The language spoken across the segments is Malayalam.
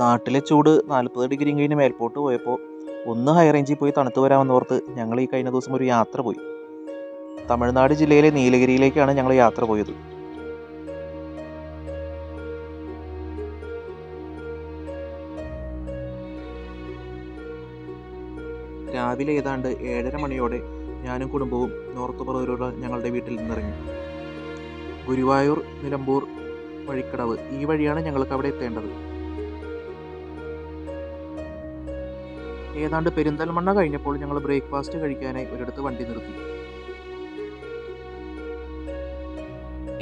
നാട്ടിലെ ചൂട് നാൽപ്പത് ഡിഗ്രി കഴിഞ്ഞ് മേൽപോട്ട് പോയപ്പോൾ ഒന്ന് ഹൈ റേഞ്ചിൽ പോയി തണുത്ത് വരാമെന്നോർത്ത് ഞങ്ങൾ ഈ കഴിഞ്ഞ ദിവസം ഒരു യാത്ര പോയി. തമിഴ്നാട് ജില്ലയിലെ നീലഗിരിയിലേക്കാണ് ഞങ്ങൾ യാത്ര പോയത്. രാവിലെ ഏതാണ്ട് ഏഴര മണിയോടെ ഞാനും കുടുംബവും നോർത്ത് പറവൂരുള്ള ഞങ്ങളുടെ വീട്ടിൽ നിന്നിറങ്ങി. ഗുരുവായൂർ നിലമ്പൂർ വഴിക്കടവ് ഈ വഴിയാണ് ഞങ്ങൾക്ക് അവിടെ എത്തേണ്ടത്. ഏതാണ്ട് പെരിന്തൽമണ്ണ കഴിഞ്ഞപ്പോൾ ഞങ്ങൾ ബ്രേക്ക്ഫാസ്റ്റ് കഴിക്കാനായി ഒരിടത്ത് വണ്ടി നിർത്തി.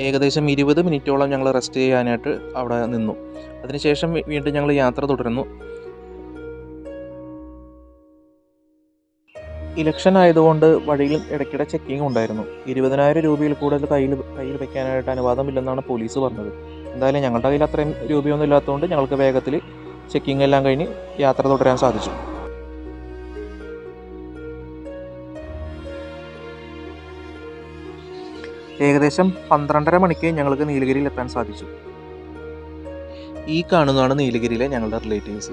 ഏകദേശം ഇരുപത് മിനിറ്റോളം ഞങ്ങൾ റെസ്റ്റ് ചെയ്യാനായിട്ട് അവിടെ നിന്നു. അതിനുശേഷം വീണ്ടും ഞങ്ങൾ യാത്ര തുടരുന്നു ഇലക്ഷൻ ആയതുകൊണ്ട് വഴിയിൽ ഇടയ്ക്കിടെ ചെക്കിംഗ് ഉണ്ടായിരുന്നു. ഇരുപതിനായിരം രൂപയിൽ കൂടുതൽ കയ്യിൽ കയ്യിൽ വെക്കാനായിട്ട് അനുവാദമില്ലെന്നാണ് പോലീസ് പറഞ്ഞത്. എന്തായാലും ഞങ്ങളുടെ കയ്യിൽ അത്രയും രൂപയൊന്നും ഇല്ലാത്തതുകൊണ്ട് ഞങ്ങൾക്ക് വേഗത്തിൽ ചെക്കിംഗ് എല്ലാം കഴിഞ്ഞ് യാത്ര തുടരാൻ സാധിച്ചു. ഏകദേശം പന്ത്രണ്ടര മണിക്ക് ഞങ്ങൾക്ക് നീലഗിരിയിൽ എത്താൻ സാധിച്ചു. ഈ കാണുന്നതാണ് നീലഗിരിയിലെ ഞങ്ങളുടെ റിലേറ്റീവ്സ്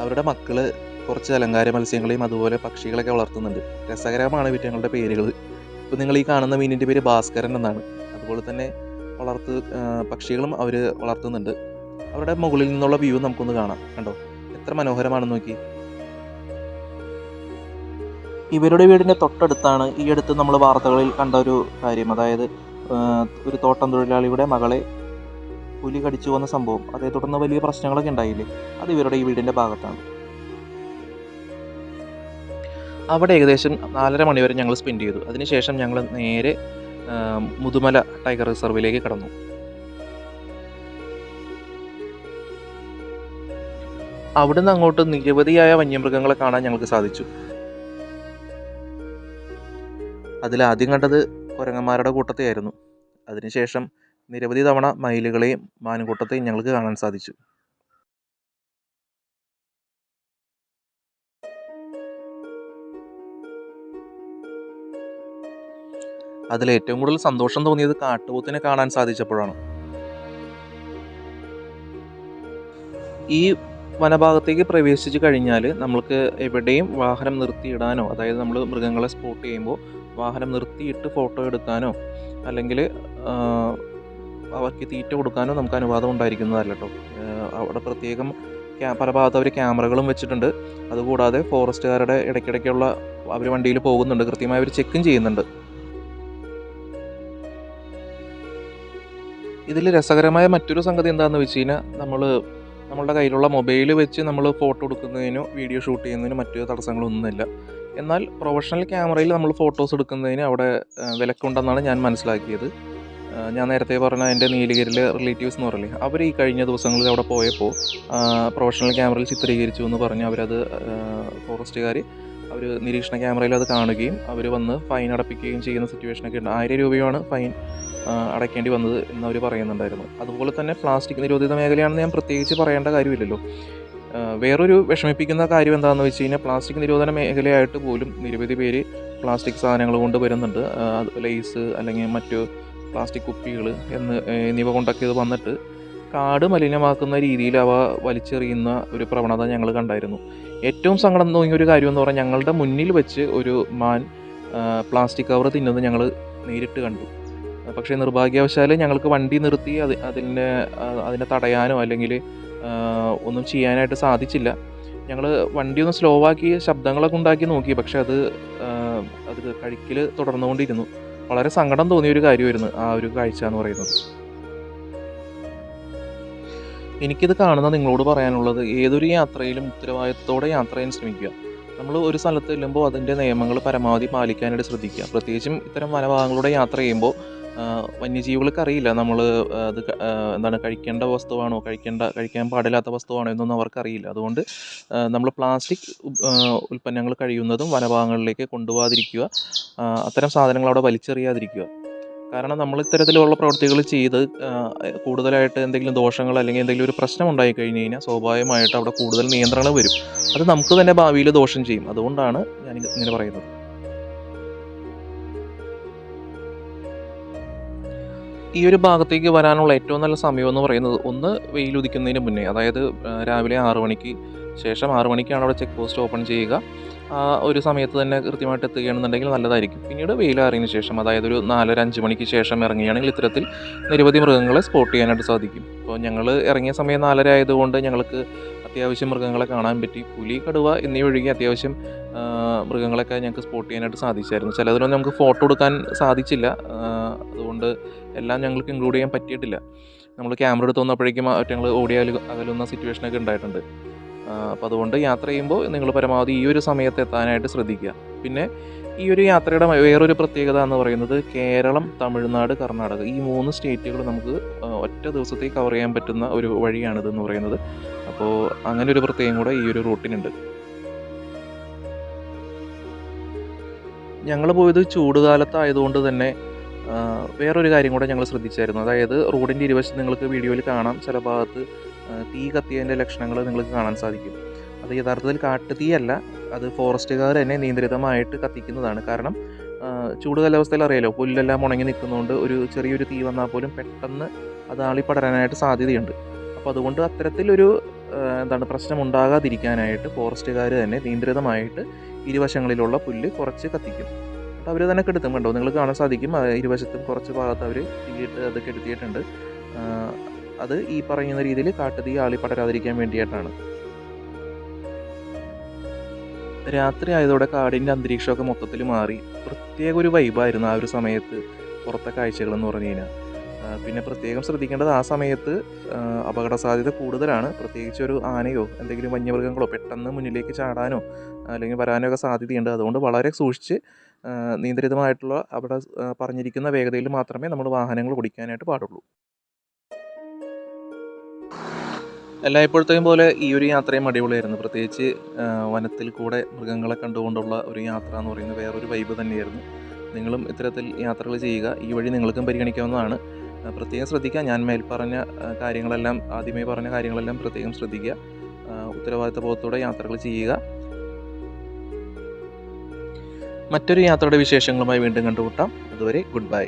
അവരുടെ മക്കൾ കുറച്ച് അലങ്കാര മത്സ്യങ്ങളെയും അതുപോലെ പക്ഷികളൊക്കെ വളർത്തുന്നുണ്ട്. രസകരമാണ് ഇവറ്റങ്ങളുടെ പേരുകൾ. ഇപ്പം നിങ്ങൾ ഈ കാണുന്ന മീനിന്റെ പേര് ഭാസ്കരൻ എന്നാണ്. അതുപോലെ തന്നെ വളർത്ത് പക്ഷികളും അവർ വളർത്തുന്നുണ്ട്. അവരുടെ മുകളിൽ നിന്നുള്ള വ്യൂ നമുക്കൊന്ന് കാണാം. കണ്ടോ? എത്ര മനോഹരമാണെന്ന് നോക്കി. ഇവരുടെ വീടിന്റെ തൊട്ടടുത്താണ് ഈ അടുത്ത് നമ്മൾ വാർത്തകളിൽ കണ്ട ഒരു കാര്യം. അതായത് ഒരു തോട്ടം തൊഴിലാളിയുടെ മകളെ പുലി കടിച്ചു വന്ന സംഭവം. അതേ തുടർന്ന് വലിയ പ്രശ്നങ്ങളൊക്കെ ഉണ്ടായില്ലേ? അത് ഇവരുടെ ഈ വീടിന്റെ ഭാഗത്താണ്. അവിടെ ഏകദേശം നാലര മണിവരെ ഞങ്ങൾ സ്പെൻഡ് ചെയ്തു. അതിനുശേഷം ഞങ്ങൾ നേരെ മുതുമല ടൈഗർ റിസർവിലേക്ക് കടന്നു. അവിടുന്ന് അങ്ങോട്ട് നിരവധിയായ വന്യമൃഗങ്ങളെ കാണാൻ ഞങ്ങൾക്ക് സാധിച്ചു. അതിൽ ആദ്യം കണ്ടത് കുരങ്ങന്മാരുടെ കൂട്ടത്തെയായിരുന്നു. അതിനുശേഷം നിരവധി തവണ മയിലുകളെയും മാനുകൂട്ടത്തെയും ഞങ്ങൾക്ക് കാണാൻ സാധിച്ചു. അതിൽ ഏറ്റവും കൂടുതൽ സന്തോഷം തോന്നിയത് കാട്ടുപോത്തിനെ കാണാൻ സാധിച്ചപ്പോഴാണ്. ഈ വനഭാഗത്തേക്ക് പ്രവേശിച്ച് കഴിഞ്ഞാൽ നമ്മൾക്ക് എവിടെയും വാഹനം നിർത്തിയിടാനോ അതായത് നമ്മൾ മൃഗങ്ങളെ സ്പോട്ട് ചെയ്യുമ്പോൾ വാഹനം നിർത്തിയിട്ട് ഫോട്ടോ എടുക്കാനോ അല്ലെങ്കിൽ അവർക്ക് തീറ്റ കൊടുക്കാനോ നമുക്ക് അനുവാദം ഉണ്ടായിരിക്കുന്നതല്ല കേട്ടോ അവിടെ പ്രത്യേകം പല ഭാഗത്ത് അവർ ക്യാമറകളും വെച്ചിട്ടുണ്ട്. അതുകൂടാതെ ഫോറസ്റ്റുകാരുടെ ഇടയ്ക്കിടയ്ക്കുള്ള അവർ വണ്ടിയിൽ പോകുന്നുണ്ട്. കൃത്യമായി അവർ ചെക്കും ചെയ്യുന്നുണ്ട്. ഇതിൽ രസകരമായ മറ്റൊരു സംഗതി എന്താണെന്ന് വെച്ച് കഴിഞ്ഞാൽ നമ്മൾ നമ്മളുടെ കയ്യിലുള്ള മൊബൈൽ വെച്ച് നമ്മൾ ഫോട്ടോ എടുക്കുന്നതിനോ വീഡിയോ ഷൂട്ട് ചെയ്യുന്നതിനോ മറ്റു തടസ്സങ്ങളൊന്നുമില്ല. എന്നാൽ പ്രൊഫഷണൽ ക്യാമറയിൽ നമ്മൾ ഫോട്ടോസ് എടുക്കുന്നതിന് അവിടെ വിലക്കുണ്ടെന്നാണ് ഞാൻ മനസ്സിലാക്കിയത്. ഞാൻ നേരത്തെ പറഞ്ഞ എന്റെ നീലഗിരിയിലെ റിലേറ്റീവ്സ് എന്ന് പറയില്ലേ അവർ ഈ കഴിഞ്ഞ ദിവസങ്ങളിൽ അവിടെ പോയപ്പോൾ പ്രൊഫഷണൽ ക്യാമറയിൽ ചിത്രീകരിച്ചു എന്ന് പറഞ്ഞ് അവരത് ഫോറസ്റ്റുകാർ അവർ നിരീക്ഷണ ക്യാമറയിൽ അത് കാണുകയും അവർ വന്ന് ഫൈൻ അടപ്പിക്കുകയും ചെയ്യുന്ന സിറ്റുവേഷനൊക്കെ ഉണ്ട്. ആയിരം രൂപയാണ് ഫൈൻ അടയ്ക്കേണ്ടി വന്നത് എന്നവർ പറയുന്നുണ്ടായിരുന്നു. അതുപോലെ തന്നെ പ്ലാസ്റ്റിക് നിരോധിത മേഖലയാണെന്ന് ഞാൻ പ്രത്യേകിച്ച് പറയേണ്ട കാര്യമില്ലല്ലോ. വേറൊരു വിഷമിപ്പിക്കുന്ന കാര്യം എന്താണെന്ന് വെച്ച് കഴിഞ്ഞാൽ പ്ലാസ്റ്റിക് നിരോധന മേഖലയായിട്ട് പോലും നിരവധി പേര് പ്ലാസ്റ്റിക് സാധനങ്ങൾ കൊണ്ട് വരുന്നുണ്ട്. ലേസ് അല്ലെങ്കിൽ മറ്റു പ്ലാസ്റ്റിക് കുപ്പികൾ എന്ന് എന്നിവ കൊണ്ടൊക്കെ ഇത് വന്നിട്ട് കാട് മലിനമാക്കുന്ന രീതിയിൽ അവ വലിച്ചെറിയുന്ന ഒരു പ്രവണത ഞങ്ങൾ കണ്ടായിരുന്നു. ഏറ്റവും സങ്കടം തോന്നിയ ഒരു കാര്യം എന്ന് പറഞ്ഞാൽ ഞങ്ങളുടെ മുന്നിൽ വെച്ച് ഒരു മാൻ പ്ലാസ്റ്റിക് കവർ തിന്നുന്നത് ഞങ്ങൾ നേരിട്ട് കണ്ടു. പക്ഷേ നിർഭാഗ്യവശാൽ ഞങ്ങൾക്ക് വണ്ടി നിർത്തി അത് അതിനെ അതിനെ തടയാനോ അല്ലെങ്കിൽ ഒന്നും ചെയ്യാനായിട്ട് സാധിച്ചില്ല. ഞങ്ങൾ വണ്ടി ഒന്ന് സ്ലോ ആക്കി ശബ്ദങ്ങളൊക്കെ ഉണ്ടാക്കി നോക്കി. പക്ഷേ അത് അത് കഴിക്കൽ തുടർന്നുകൊണ്ടിരുന്നു. വളരെ സങ്കടം തോന്നിയ ഒരു കാര്യമായിരുന്നു ആ ഒരു കാഴ്ച എന്ന് പറയുന്നത്. എനിക്കിത് കാണുന്ന നിങ്ങളോട് പറയാനുള്ളത് ഏതൊരു യാത്രയിലും ഉത്തരവാദിത്തത്തോടെ യാത്ര ചെയ്യാൻ ശ്രമിക്കുക. നമ്മൾ ഒരു സ്ഥലത്ത് ചെല്ലുമ്പോൾ അതിന്റെ നിയമങ്ങൾ പരമാവധി പാലിക്കാനായിട്ട് ശ്രദ്ധിക്കുക. പ്രത്യേകിച്ചും ഇത്തരം വനഭാഗങ്ങളുടെ യാത്ര ചെയ്യുമ്പോൾ വന്യജീവികൾക്ക് അറിയില്ല. നമ്മൾ അത് എന്താണ് കഴിക്കേണ്ട വസ്തുവാണോ കഴിക്കേണ്ട കഴിക്കാൻ പാടില്ലാത്ത വസ്തുവാണോ എന്നൊന്നും അവർക്കറിയില്ല അതുകൊണ്ട് നമ്മൾ പ്ലാസ്റ്റിക് ഉൽപ്പന്നങ്ങൾ കഴിയുന്നതും വനഭാഗങ്ങളിലേക്ക് കൊണ്ടുപോകാതിരിക്കുക. അത്തരം സാധനങ്ങൾ അവിടെ വലിച്ചെറിയാതിരിക്കുക. കാരണം നമ്മൾ ഇത്തരത്തിലുള്ള പ്രവൃത്തികൾ ചെയ്ത് കൂടുതലായിട്ട് എന്തെങ്കിലും ദോഷങ്ങൾ അല്ലെങ്കിൽ എന്തെങ്കിലും ഒരു പ്രശ്നം ഉണ്ടായി കഴിഞ്ഞ് കഴിഞ്ഞാൽ സ്വാഭാവികമായിട്ട് അവിടെ കൂടുതൽ നിയന്ത്രണം വരും. അത് നമുക്ക് തന്നെ ഭാവിയിൽ ദോഷം ചെയ്യും. അതുകൊണ്ടാണ് ഞാൻ ഇങ്ങനെ പറയുന്നത്. ഈ ഒരു ഭാഗത്തേക്ക് വരാനുള്ള ഏറ്റവും നല്ല സമയം എന്ന് പറയുന്നത് ഒന്ന് വെയിൽ ഉദിക്കുന്നതിന് മുന്നേ അതായത് രാവിലെ ആറു മണിക്ക് ശേഷം ആറു മണിക്കാണ് അവിടെ ചെക്ക് പോസ്റ്റ് ഓപ്പൺ ചെയ്യുക. ഒരു സമയത്ത് തന്നെ കൃത്യമായിട്ട് എത്തുകയാണെന്നുണ്ടെങ്കിൽ നല്ലതായിരിക്കും. പിന്നീട് വെയിലാറിയതിന് ശേഷം അതായത് ഒരു നാലര അഞ്ച് മണിക്ക് ശേഷം ഇറങ്ങുകയാണെങ്കിൽ ഇത്തരത്തിൽ നിരവധി മൃഗങ്ങളെ സ്പോട്ട് ചെയ്യാനായിട്ട് സാധിക്കും. അപ്പോൾ ഞങ്ങൾ ഇറങ്ങിയ സമയം നാലര ആയതുകൊണ്ട് ഞങ്ങൾക്ക് അത്യാവശ്യം മൃഗങ്ങളെ കാണാൻ പറ്റി. പുലി കടുവ എന്നിവ ഒഴികെ അത്യാവശ്യം മൃഗങ്ങളൊക്കെ ഞങ്ങൾക്ക് സ്പോട്ട് ചെയ്യാനായിട്ട് സാധിച്ചായിരുന്നു. ചിലതിനൊന്നും നമുക്ക് ഫോട്ടോ എടുക്കാൻ സാധിച്ചില്ല. അതുകൊണ്ട് എല്ലാം ഞങ്ങൾക്ക് ഇൻക്ലൂഡ് ചെയ്യാൻ പറ്റിയിട്ടില്ല. നമ്മൾ ക്യാമറ എടുത്ത് വന്നപ്പോഴേക്കും ഞങ്ങൾ ഓടി അകലു അകലുന്ന സിറ്റുവേഷനൊക്കെ ഉണ്ടായിട്ടുണ്ട്. അപ്പോൾ അതുകൊണ്ട് യാത്ര ചെയ്യുമ്പോൾ നിങ്ങൾ പരമാവധി ഈ ഒരു സമയത്ത് എത്താനായിട്ട് ശ്രദ്ധിക്കുക. പിന്നെ ഈ ഒരു യാത്രയുടെ വേറൊരു പ്രത്യേകത എന്ന് പറയുന്നത് കേരളം തമിഴ്നാട് കർണാടക ഈ മൂന്ന് സ്റ്റേറ്റുകൾ നമുക്ക് ഒറ്റ ദിവസത്തേക്ക് കവർ ചെയ്യാൻ പറ്റുന്ന ഒരു വഴിയാണിത് എന്ന് പറയുന്നത്. അപ്പോൾ അങ്ങനെ ഒരു പ്രത്യേകം കൂടെ ഈ ഒരു റൂട്ടിനുണ്ട് ഞങ്ങൾ പോയത് ചൂടുകാലത്തായതുകൊണ്ട് തന്നെ വേറൊരു കാര്യം കൂടെ ഞങ്ങൾ ശ്രദ്ധിച്ചായിരുന്നു. അതായത് റോഡിന്റെ ഇരുവശം നിങ്ങൾക്ക് വീഡിയോയിൽ കാണാം. ചില ഭാഗത്ത് തീ കത്തിയതിന്റെ ലക്ഷണങ്ങൾ നിങ്ങൾക്ക് കാണാൻ സാധിക്കും. അത് യഥാർത്ഥത്തിൽ കാട്ടുതീയല്ല അത് ഫോറസ്റ്റുകാർ തന്നെ നിയന്ത്രിതമായിട്ട് കത്തിക്കുന്നതാണ്. കാരണം ചൂട് കാലാവസ്ഥയിൽ അറിയാലോ പുല്ലെല്ലാം ഉണങ്ങി നിൽക്കുന്നതുകൊണ്ട് ഒരു ചെറിയൊരു തീ വന്നാൽ പോലും പെട്ടെന്ന് അത് ആളി പടരാനായിട്ട് സാധ്യതയുണ്ട്. അപ്പോൾ അതുകൊണ്ട് അത്തരത്തിലൊരു എന്താണ് പ്രശ്നം ഉണ്ടാകാതിരിക്കാനായിട്ട് ഫോറസ്റ്റുകാർ തന്നെ നിയന്ത്രിതമായിട്ട് ഇരുവശങ്ങളിലുള്ള പുല്ല് കുറച്ച് കത്തിക്കും. അപ്പോൾ അവർ തന്നെ കെടുത്തും കണ്ടോ? നിങ്ങൾക്ക് കാണാൻ സാധിക്കും. ഇരുവശത്തും കുറച്ച് ഭാഗത്ത് അവർ തീയിട്ട് അത് കെടുത്തിയിട്ടുണ്ട്. അത് ഈ പറയുന്ന രീതിയിൽ കാട്ടുതീ ആളി പടരാതിരിക്കാൻ വേണ്ടിയിട്ടാണ് രാത്രി ആയതോടെ കാടിന്റെ അന്തരീക്ഷമൊക്കെ മൊത്തത്തിൽ മാറി. പ്രത്യേക ഒരു വൈബായിരുന്നു ആ ഒരു സമയത്ത് പുറത്തെ കാഴ്ചകൾ എന്ന് പറഞ്ഞു കഴിഞ്ഞാൽ. പിന്നെ പ്രത്യേകം ശ്രദ്ധിക്കേണ്ടത് ആ സമയത്ത് അപകട സാധ്യത കൂടുതലാണ്. പ്രത്യേകിച്ച് ഒരു ആനയോ എന്തെങ്കിലും വന്യമൃഗങ്ങളോ പെട്ടെന്ന് മുന്നിലേക്ക് ചാടാനോ അല്ലെങ്കിൽ വരാനോ ഒക്കെ സാധ്യതയുണ്ട്. അതുകൊണ്ട് വളരെ സൂക്ഷിച്ച് നിയന്ത്രിതമായിട്ടുള്ള അവിടെ പറഞ്ഞിരിക്കുന്ന വേഗതയിൽ മാത്രമേ നമ്മൾ വാഹനങ്ങൾ ഓടിക്കാനായിട്ട് പാടുള്ളൂ. എല്ലായ്പ്പോഴത്തെയും പോലെ ഈ ഒരു യാത്രയും അടിപൊളിയായിരുന്നു. പ്രത്യേകിച്ച് വനത്തിൽ കൂടെ മൃഗങ്ങളെ കണ്ടുകൊണ്ടുള്ള ഒരു യാത്ര എന്ന് പറയുന്നത് വേറൊരു വൈബ് തന്നെയായിരുന്നു. നിങ്ങളും ഇത്തരത്തിൽ യാത്രകൾ ചെയ്യുക. ഈ വഴി നിങ്ങൾക്കും പരിഗണിക്കാവുന്നതാണ്. പ്രത്യേകം ശ്രദ്ധിക്കുക. ഞാൻ മേൽ പറഞ്ഞ കാര്യങ്ങളെല്ലാം ആദ്യമേ പറഞ്ഞ കാര്യങ്ങളെല്ലാം പ്രത്യേകം ശ്രദ്ധിക്കുക. ഉത്തരവാദിത്ത ബോധത്തോടെ യാത്രകൾ ചെയ്യുക. മറ്റൊരു യാത്രയുടെ വിശേഷങ്ങളുമായി വീണ്ടും കണ്ടുമുട്ടാം. അതുവരെ ഗുഡ് ബൈ.